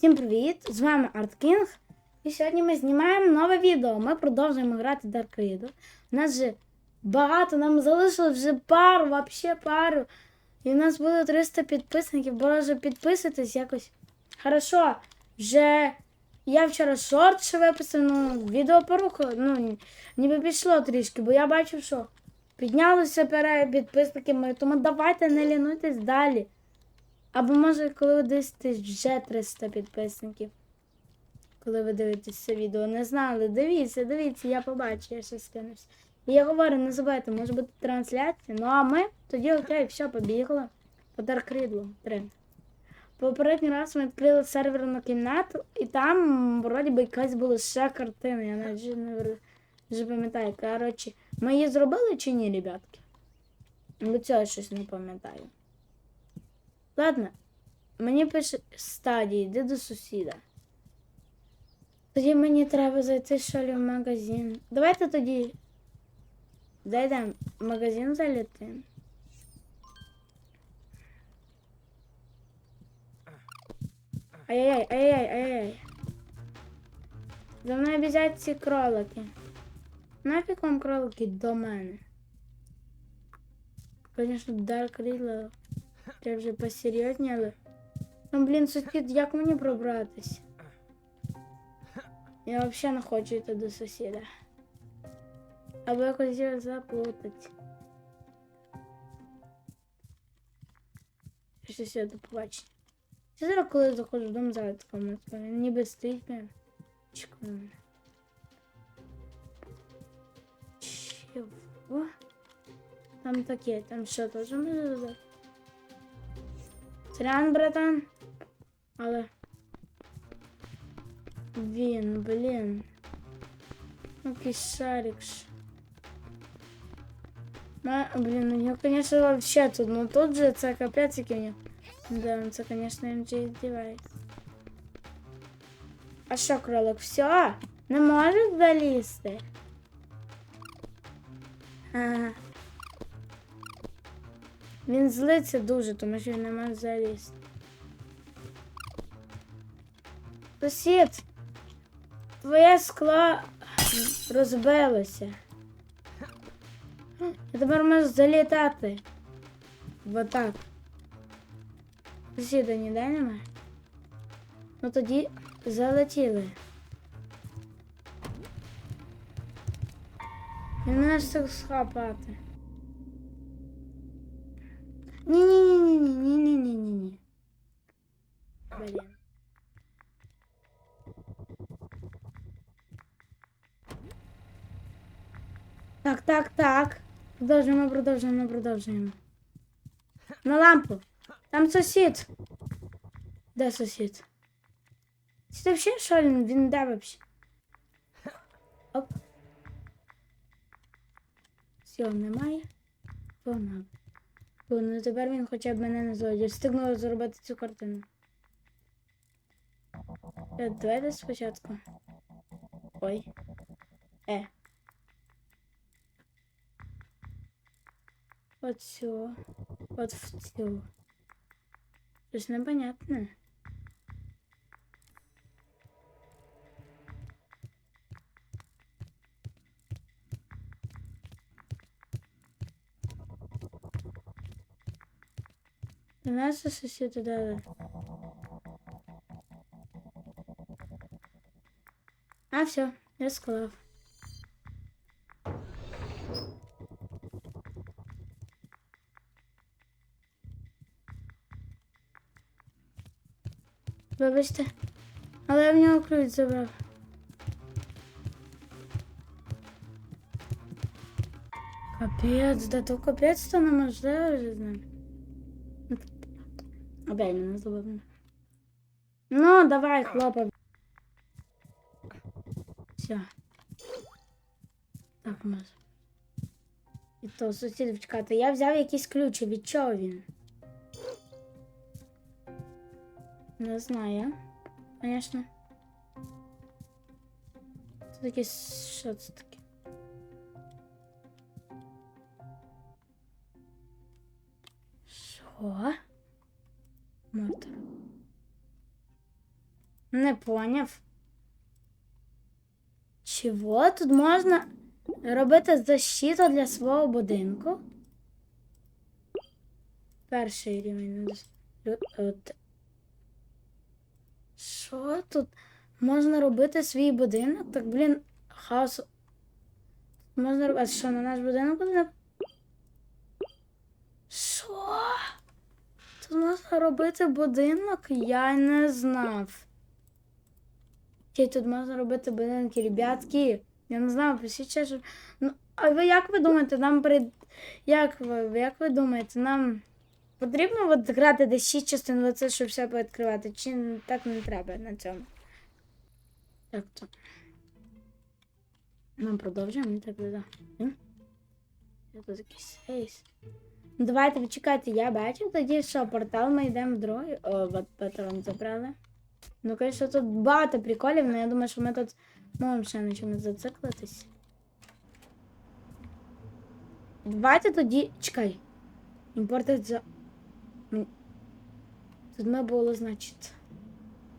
Всім привіт! З вами ArtKing. І сьогодні ми знімаємо нове відео. Ми продовжуємо грати Dark Riddle. У нас же багато, нам залишилось вже пару, вообще пару. І у нас було 300 підписників. Боже, підписуйтесь якось. Хорошо, вже я вчора шорт ще виписав, ну, відео порухало, ну, ні- ніби пішло трішки, бо я бачив, що піднялося підписники мої, тому давайте не лінуйтесь далі. Або може, коли ви дивитесь вже 300 підписників. Коли ви дивитесь це відео, не знали. Дивіться, дивіться, я побачу, я ще скинусь. І я говорю, не забувайте, може бути трансляція. Ну а ми тоді окей, все, побігли. По Riddle 3. Попередній раз ми відкрили серверну кімнату, і там вроді би якась була ще картина. Я навіть не вже пам'ятаю. Коротше, ми її зробили чи ні, ребятки? Бо цього щось не пам'ятаю. Ладно, мені пише стадії, йди до сусіда. Тоді мені треба зайти шалі в магазин. Давайте тоді зайдемо в магазин залітимо. Ай-яй-яй, ай-яй, ай-яй. За мною біжать ці кролики. Нафіг вам кролики до мене? Звісно, Dark Riddle. Це вже посерйозні, але. Ну, блін, сусід, як мені пробратись? Я взагалі не хочу йти до сусіда. Або якось його заплутати. Щось я до побачення. Це зараз, коли заходжу в дом, зараз такому він ніби стоїть прям. Чекає мене. Чого? Там таке, там що теж може додати? Сорян, братан. Але. Він, блін. Ну, кисарикс. А, блин, у ну, него, конечно, вообще тут, но тот же это капец у него. Да, ну, это, конечно, МД девайс. А что, кролик, все? Не может до? Ага. Він злиться дуже, тому що він не може залізти. Сусід, твоє скло розбилося. Я тепер можу залітати. Вот так. Сусіда ніде немає. Ну тоді залетіли. Він мене ж так схапати. Ні-ні-ні-ні-ні-ні-ні-ні-ні. Блін. Так, так, так. Продовжуємо, продовжуємо, продовжуємо. На лампу. Там сусід. Де сусід? Це взагалі що він? Він де вообще? Оп. Все, немає. Погнав. Ну тепер він хоча б мене не злодій. Встигнула зробити цю картину. Е, Давайте спочатку. Ой. Е. От цю. От в цю. Щось непонятне. У нас Наши соседа, да, да. А, все, я склав. Вибачте, але в нього ключ забрал. Капец, да только капец-то нам аж да, вже. Опять мене зловив. Ну, давай, хлопа. Все. Так, може. І то сусідів чекати. Я взяв якісь ключі. Від чого він? Не знаю. Звісно. Це таке. Що це таке? Що? Мотор. Не поняв. Чого тут можна робити защиту для свого будинку? Перший рівень. От. Що тут можна робити свій будинок? Так, блін, хаос. Можна робити. А що на наш будинок буде? Що? Тут можна робити будинок? Я не знав. Окей, тут можна робити будинки, ребятки. Я не знаю, пишіть що. Ну, а ви як ви думаєте, нам при... Як ви, як ви думаєте, нам потрібно от грати десь 6 частин в оце, щоб все відкривати? Чи так не треба на цьому? Так то. Ми продовжуємо так да. Я тут якийсь. Давайте почекайте, я бачив тоді, що портал ми йдемо в другий. О, от патрон забрали. Ну, звісно, тут багато приколів, але я думаю, що ми тут можемо ще на чомусь зациклитись. Давайте тоді. Чекай. Імпортить за. Тут ми було, значить.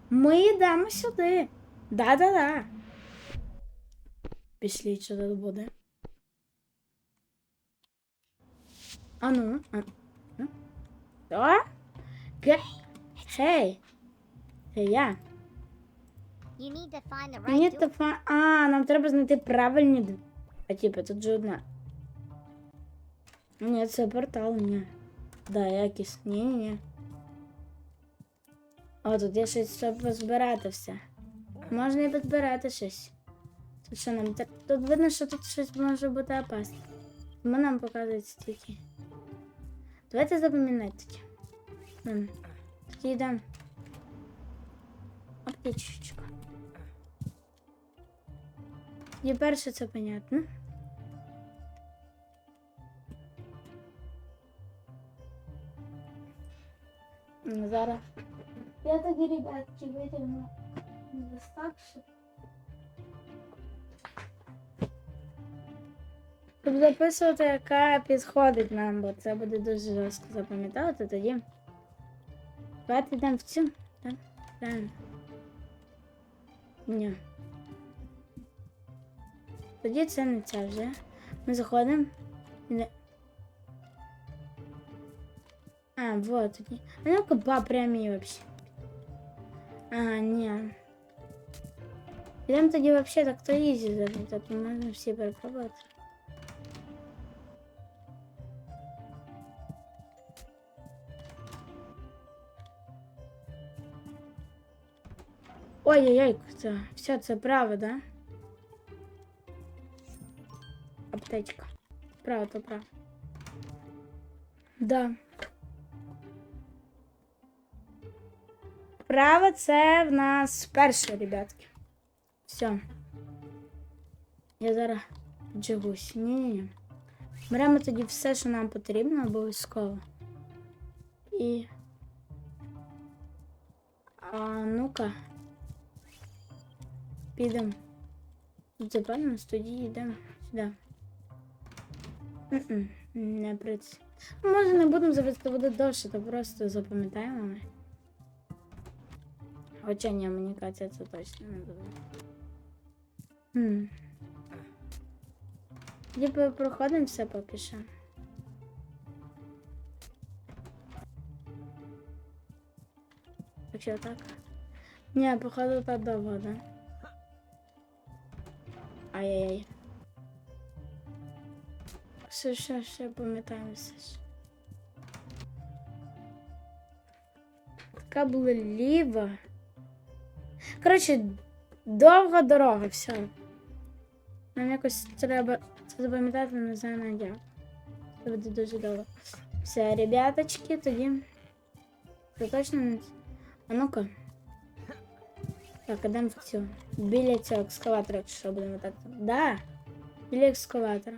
Ми йдемо сюди. Да-да-да. Пішли, що тут буде. А ну. Що? Ге... Хей. Це я. You need to find the right door. то фа... А, нам треба знайти правильні двері. А типу, тут же одна. Ні, це портал, ні. Да, якісь. Ні, ні, ні. О, тут є щось, щоб позбирати все. Можна і підбирати щось. Тут що нам. Тут видно, що тут щось може бути опасне. Тому нам показують стільки. Давайте запам'ятати тоді. Тоді йдемо. Аптечечка. І перше це понятно. Ну, Зараз. Я тоді, ребятки, витягну достатньо. Щоб записувати, яка підходить нам, бо це буде дуже жорстко запам'ятати тоді. Давайте йдемо в цю. Так? Правильно. Ні. Тоді це не це вже. Ми заходимо. і не- А, вот тоді. А ну-ка ба прямі вообще. Ага, ні. Йдемо тоді вообще так то ізі запитати, можна всі перепробувати. Ой-ой-ой, це, все це право, да? Аптечка. Право, то право. Да. Право це в нас перше, ребятки. Все. Я зараз джигусь. Ні-ні-ні. Беремо тоді все, що нам потрібно, обов'язково. І. А ну-ка. Підемо. Запевнено, тоді йдемо сюди. Не приц. Може не будемо запитати, буде довше, то просто запам'ятаємо ми. Хоча ні, мені кажеться, це точно не буде. Хм. Ніби проходимо все поки що. Якщо так. Ні, походу так довго, да? Ай-яй-яй. Все, ще, ще пам'ятаємо все ж. Така була ліва. Коротше, довга дорога, все. Нам якось треба це запам'ятати, не знаю на як. Це буде дуже довго. Все, ребяточки, тоді. Це точно не. А ну-ка. Так, ідемо в цю. Біля цього екскаватора, якщо будемо так. Да. Біля екскаватора.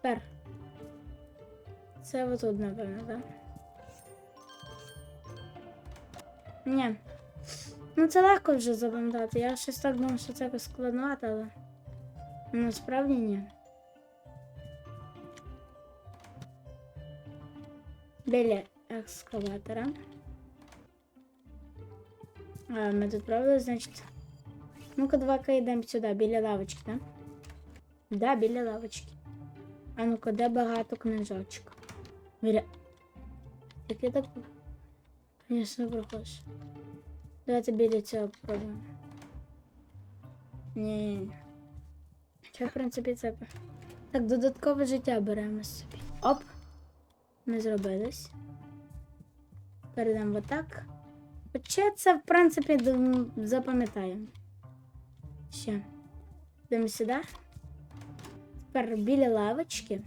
Тепер. Це отут, напевно, так? Ні. Ну це легко вже запам'ятати. Я щось так думав, що це якось складновато, але насправді ні. Біля екскаватора. А, ми тут правили, значить. Ну-ка, давай-ка йдемо сюди, біля лавочки, так? Да, біля лавочки. А ну-ка, де багато книжочок? Біля... Як я так... Звісно, проходиш. Давайте біля цього попробуємо. Ні. Що, в принципі, це. Так, додаткове життя беремо собі. Оп. Ми зробились. Перейдемо отак. Хоча це, в принципі, запам'ятаємо. Ще. Йдемо сюди. Тепер біля лавочки.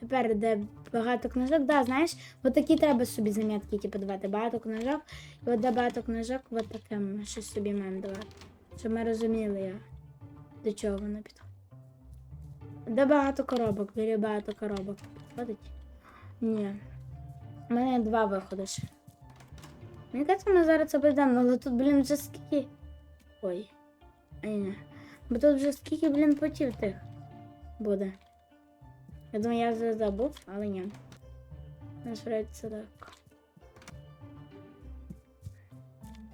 Тепер де багато книжок. Да, знаєш, от такі треба собі замітки, типу, давати. Багато книжок. І от де багато книжок, от таке ми щось собі маємо давати. Щоб ми розуміли, я, до чого воно підходить. Де багато коробок, біля багато коробок. Підходить? Ні. У мене два виходи ще. Мені кажеться, ми зараз це прийдемо, але тут, блін, вже скільки. Ой. А ні. Бо тут вже скільки, блін, потів тих буде. Я думаю, я вже забув, але ні. Насправді так.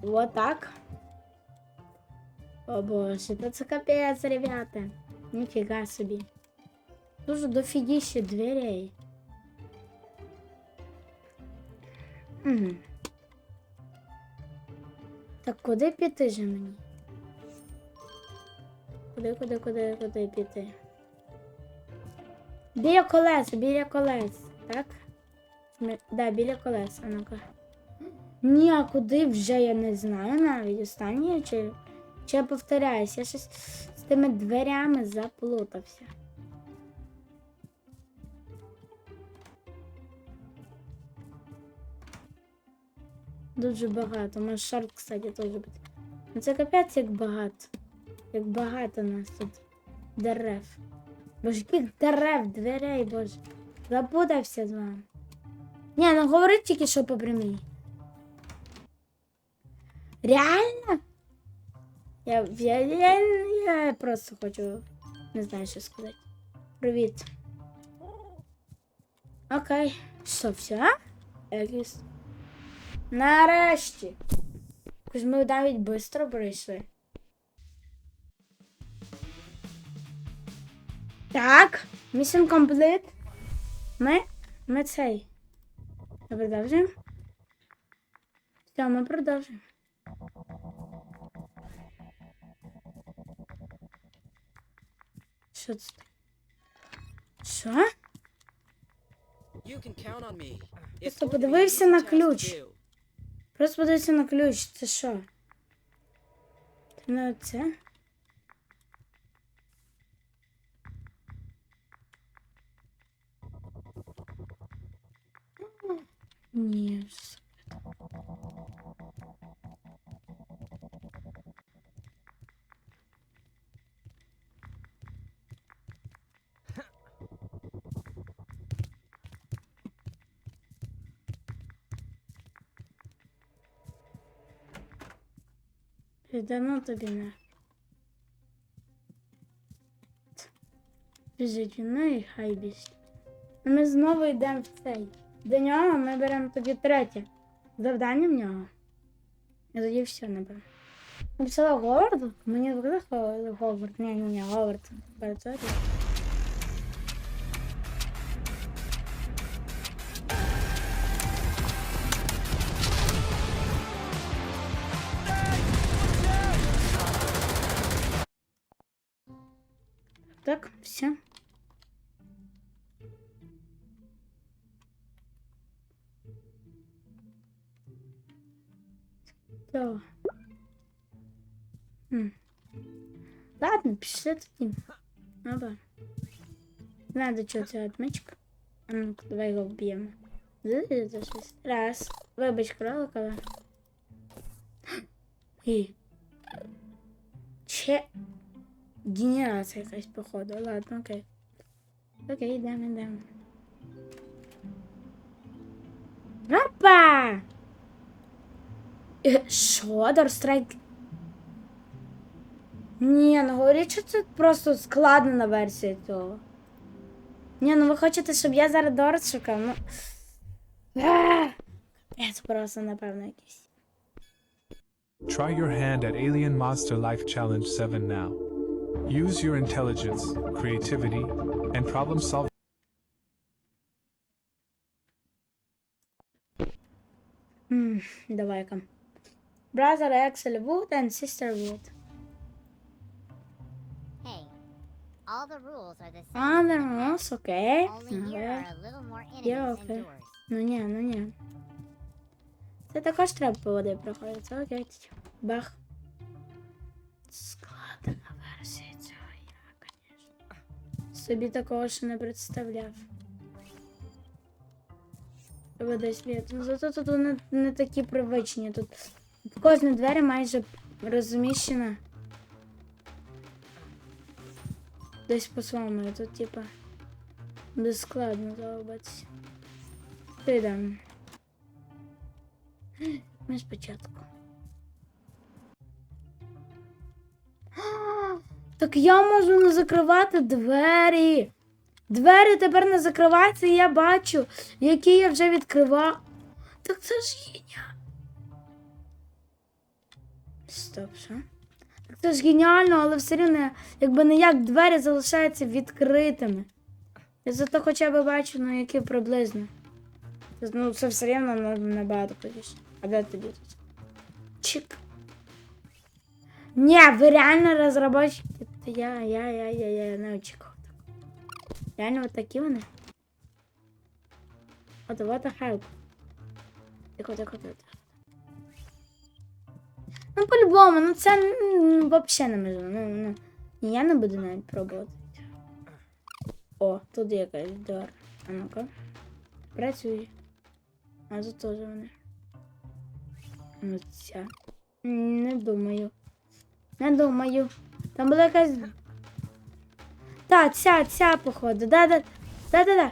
Вот так. О боже, та це капець, ребята. Ніфіга собі. Дуже дофігіще дверей. Угу. Так куди піти же мені? Куди, куди, куди, куди піти? Біля колес, біля колес, так? Ми- Да, біля колес, а ну-ка. Ні, а куди вже я не знаю навіть. Останнє чи, чи я повторяюсь, я щось з тими дверями заплутався. Дуже багато. Може шорт, кстати, теж бути. Ну це капець як багато. Як багато нас тут дерев. Боже, яких дерев, дверей, боже. Запутався з вами. Ні, ну говори тільки що по прямій. Реально? Я, я, я, я просто хочу. Не знаю, що сказати. Привіт. Окей. Що, все? Якісь. Нарешті. Якось ми навіть швидко прийшли. Так, mission complete. Ми, ми цей. Ми продовжуємо. Все, ми продовжуємо. Що це? Що? Просто подивився на ключ. Просто подивися на ключ, це що? Це не оце? Ж. Піддану тобі на. Біжить він, ну і хай біжить. Ми знову йдемо в цей. До нього ми беремо тоді третє. Завдання в нього. І тоді все, напевно. Написала Говард? Мені викликав Говард. Ні, ні, ні, Говард. Працює. Так. Хм. Ладно, пішли тоді. Опа. Надо чого ця отмичка. А ну давай його вб'ємо. Раз. Вибач, кролик. І. Че. Генерація якась походу. Ладно, окей. Окей, йдемо, йдемо. Опа! Що, Strike? Ні, ну говоріть, що це просто складнена версія цього. Ні, ну ви хочете, щоб я зараз Дорс шукав? Ну. Це просто, напевно, якийсь. Try your hand at Alien Monster Life Challenge 7 now. Use your intelligence, creativity, and problem solving. М, Давай-ка. Brother Axel Wood and Sister Wood. Hey, all the rules are the same. А, in the нормас, окей. Only here Ага. are a little more Yeah, enemies okay. indoors. Ну ні, ну ні. Це також треба по води проходити. Окей. Бах. Складена версія цього я, звісно. Собі такого ще не представляв. Треба десь від. Ну, зато тут вони не такі привичні. Тут кожна двері майже розміщена. Десь по-своєму. І Тут, типа, буде складно заробитися. Підемо. Ми спочатку. Так я можу не закривати двері. Двері тепер не закриваються, і я бачу, які я вже відкривав. Так це ж геніально. Стоп, що? Так це ж геніально, але все рівно, якби не як двері залишаються відкритими. Я зато хоча б бачу, ну які приблизно. Ну, це все рівно набагато крутіше. А де тобі тут? Чик. Ні, ви реально розробочики. Я, я, я, я, я не очікував так. Реально от такі вони. От the hell. Тихо, тихо, тихо. Ну, по-любому, ну це м, взагалі неможливо. Ну, ну, я не буду навіть пробувати. О, тут якась дор. А ну-ка. Працює. А тут теж вони. Ну, ця. Не думаю. Не думаю. Там була якась. Та, ця, ця, походу. Да, да. Да, да, да.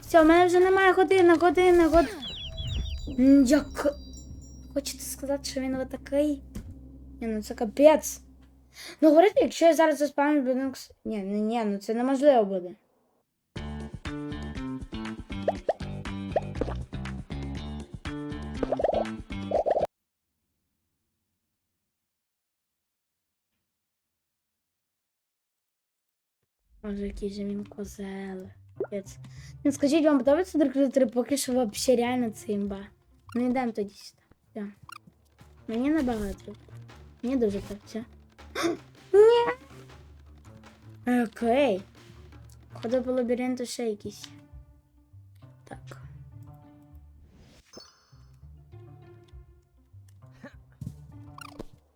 Все, в мене вже немає години, години, години. Як. Хочете сказати, що він отакий? Ні, ну це капець. Ну, говорите, якщо я зараз заспамлю Linux... Ні, ні, ні, ну це неможливо буде. Боже, який же він козел. Ну, скажіть, вам подобається Dark Riddle 3? Поки що вообще реально це імба. Ну йдемо тоді сюди. Все. Мені набагато. Мені дуже. Все. Ні. Окей. Ходи по лабіринту ще якісь. Так.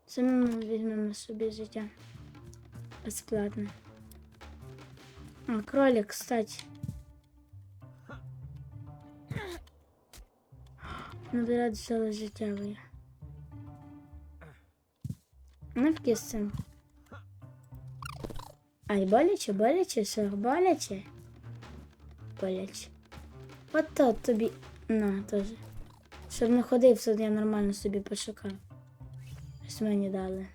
Це ми візьмемо собі життя. Безплатно. А, кролик, кстати. Набирать целое життєве. Не в кисцем. Ай, боляче, боляче, що боляче. Боляче. От то тобі. На, теж. Щоб не ходив сюди, я нормально собі пошукав. Ось мені дали.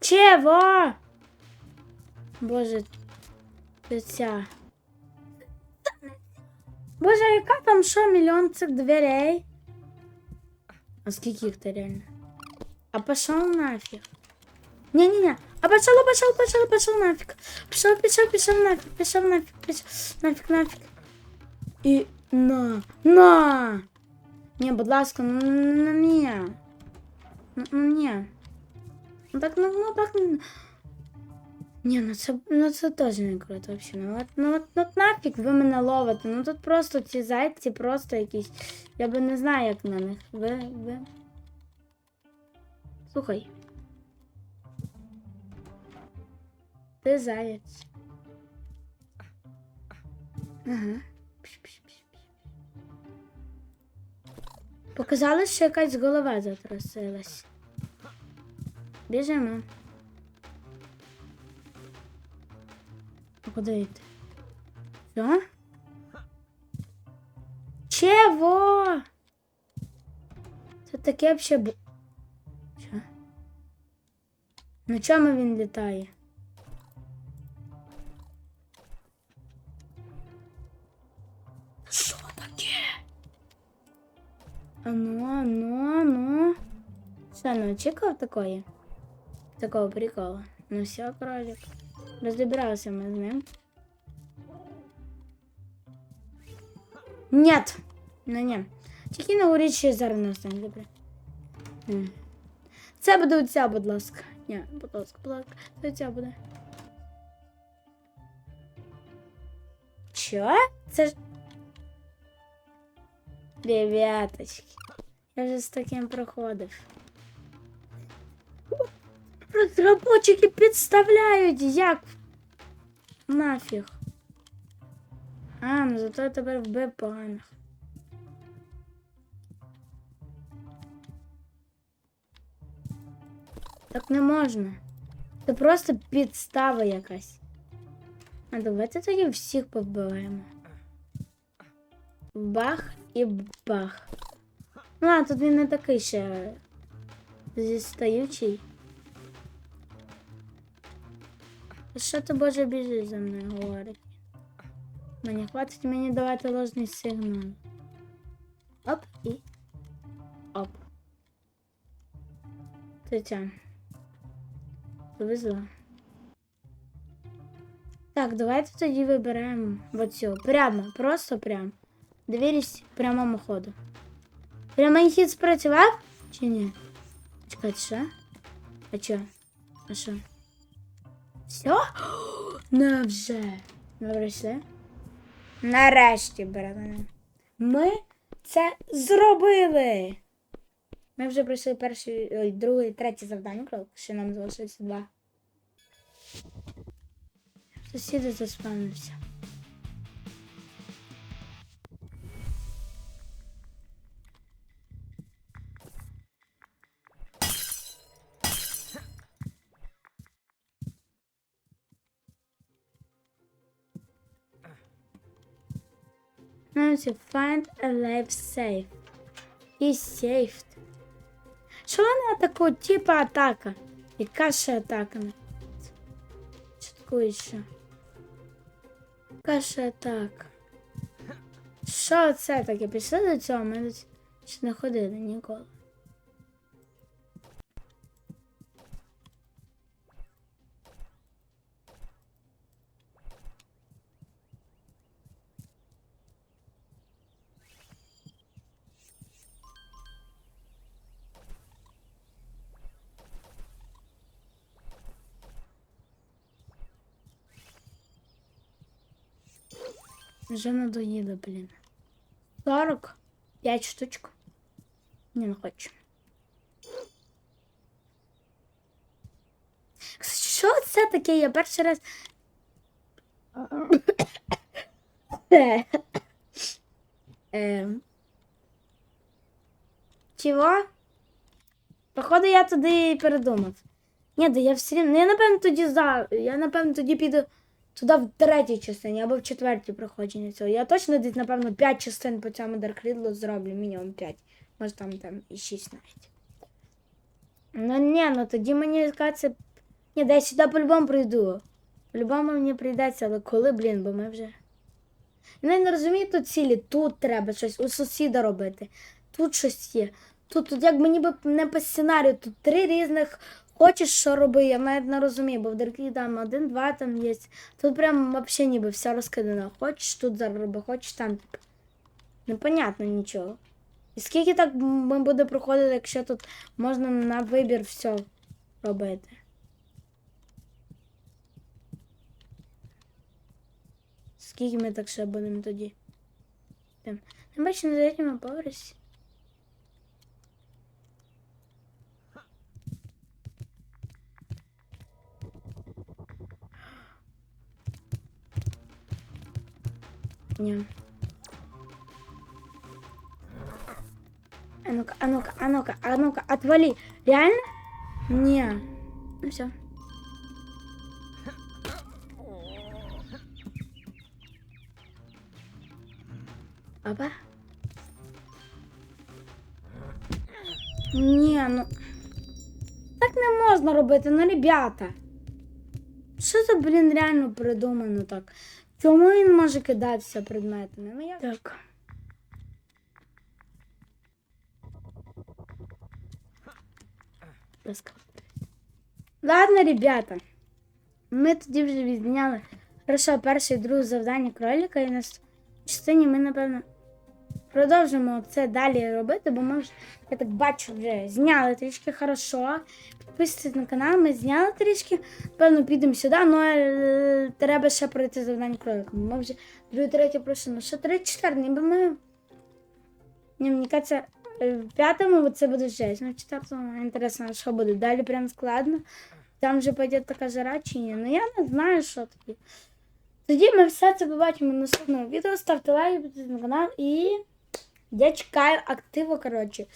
Чего? Боже, це ця. Боже, яка там що, мільйон цих дверей? А скільки їх то реально? А пошел нафиг. Не-не-не. А пошел, пошел, пошел, пошел нафиг. Пошел, пошел, пошел нафиг, пошел нафиг, пошел нафиг, нафиг. І на, на. Не, будь ласка, ну, ну, ну, ні. Ну, ну, ні. Ну так, ну, ну так. Ні, ну це, ну це теж не круто вообще. Ну от, ну, ну нафіг ви мене ловите. Ну тут просто ці зайці просто якісь. Я би не знаю, як на них. Ви, ви. Слухай. Ти заяць. Ага. Пш-пш-пш-пш. Показалось, що якась голова затрусилась. Біжимо. А Куди йти? Що? Чего? Це таке вообще б... Що? На чому він літає? Що таке? Ану, ану, ану. Що, не очікував такої? Такого приколу. Ну все, кролик. Розібралися ми з ним. Нет! Ну ні. Тільки не говоріть, що я зараз не останнє, добре. М. Це буде оця, будь ласка. Ні, будь ласка, будь ласка, це оця буде. Чо? Це ж. Ребяточки. Я вже з таким проходив. Розробочики підставляють, як? Нафіг. А, ну зато я тепер вбив поганих. Так не можна. Це просто підстава якась. А давайте тоді всіх побиваємо. Бах і бах. Ну, а тут він не такий ще зістаючий. Що ти боже біжиш за мною говорить? Мені хватить мені давати ложний сигнал. Оп і. Оп. Тетя. Повезло. Так, давайте тоді вибираємо оцю. Прямо, просто прямо. Довірюсь прямому ходу. Прямий хід спрацював? Чи ні? Чекайте, що? А чо? А що? Все? Не вже. Добре, все. Нарешті, братане. Ми це зробили. Ми вже пройшли перший, ой, друге, третє завдання, що ще нам залишилося два. Сусіди заспавнився. Now to find a life safe. І saved. Вона такого типа атака? Яка ще атака? Такое ще? Яка ще атака? Що це таке? Пішли до цього? Ми ще не ходили ніколи. Вже надоїло, блін. 40. 5 штучок. Ні, не хочу. Що це таке? Я перший раз. Ем. Чого? Походу, я туди передумав. Ні, да я все рівно. Ну, я напевно тоді за. Я напевно тоді піду туди в третій частині або в четвертій проходженні цього. Я точно десь, напевно, 5 частин по цьому Dark Riddle зроблю, мінімум 5. Може там, там і 6 навіть. Ну ні, ну тоді мені кажеться. Ні, да я сюди по-любому прийду. По-любому мені прийдеться, але коли, блін, бо ми вже. Я не розумію тут цілі, тут треба щось у сусіда робити. Тут щось є. Тут, тут якби ніби не по сценарію, тут три різних хочеш, що роби, я навіть не розумію, бо в Даркі там один, два там є. Тут прям взагалі ніби все розкидано. Хочеш тут зараз роби, хочеш там. Непонятно нічого. І скільки так ми буде проходити, якщо тут можна на вибір все робити? Скільки ми так ще будемо тоді? Там. Не бачу на третьому поверсі. Ні. А ну-ка, а ну-ка, а ну-ка, а ну-ка, отвали. Реально? Не. Ну все. Опа. Ні, ну. Так не можна робити, ну, ребята. Що це, блін, реально придумано так? Чому він може кидатися предметами? Ну, я... Так. Ладно, ребята. Ми тоді вже відняли. хорошо перше і друге завдання кролика, і на частині ми, напевно, продовжимо це далі робити, бо ми вже, я так бачу, вже зняли трішки хорошо. Підписуйтесь на канал, ми зняли трішки. Певно, підемо сюди, але треба ще пройти завдання кролика. Ми вже друге, третє пройшли. Ну що третє, четверте, ніби ми. Ні, мені кажеться, е, в п'ятому це буде жесть. Ну, в четвертому інтересно, що буде. Далі прям складно. Там вже пойде така жара чи ні. Ну я не знаю, що тоді. Тоді ми все це побачимо в наступному відео. Ставте лайк, підписуйтесь на канал і я чекаю активу, коротше.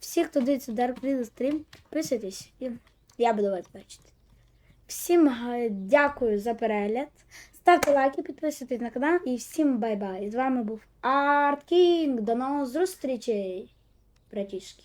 Всі, хто дивиться Dark Riddle стрім, підписуйтесь і я буду вас бачити. Всім дякую за перегляд. Ставте лайки, підписуйтесь на канал і всім бай-бай. З вами був Арт Кінг. До нових зустрічей, братішки.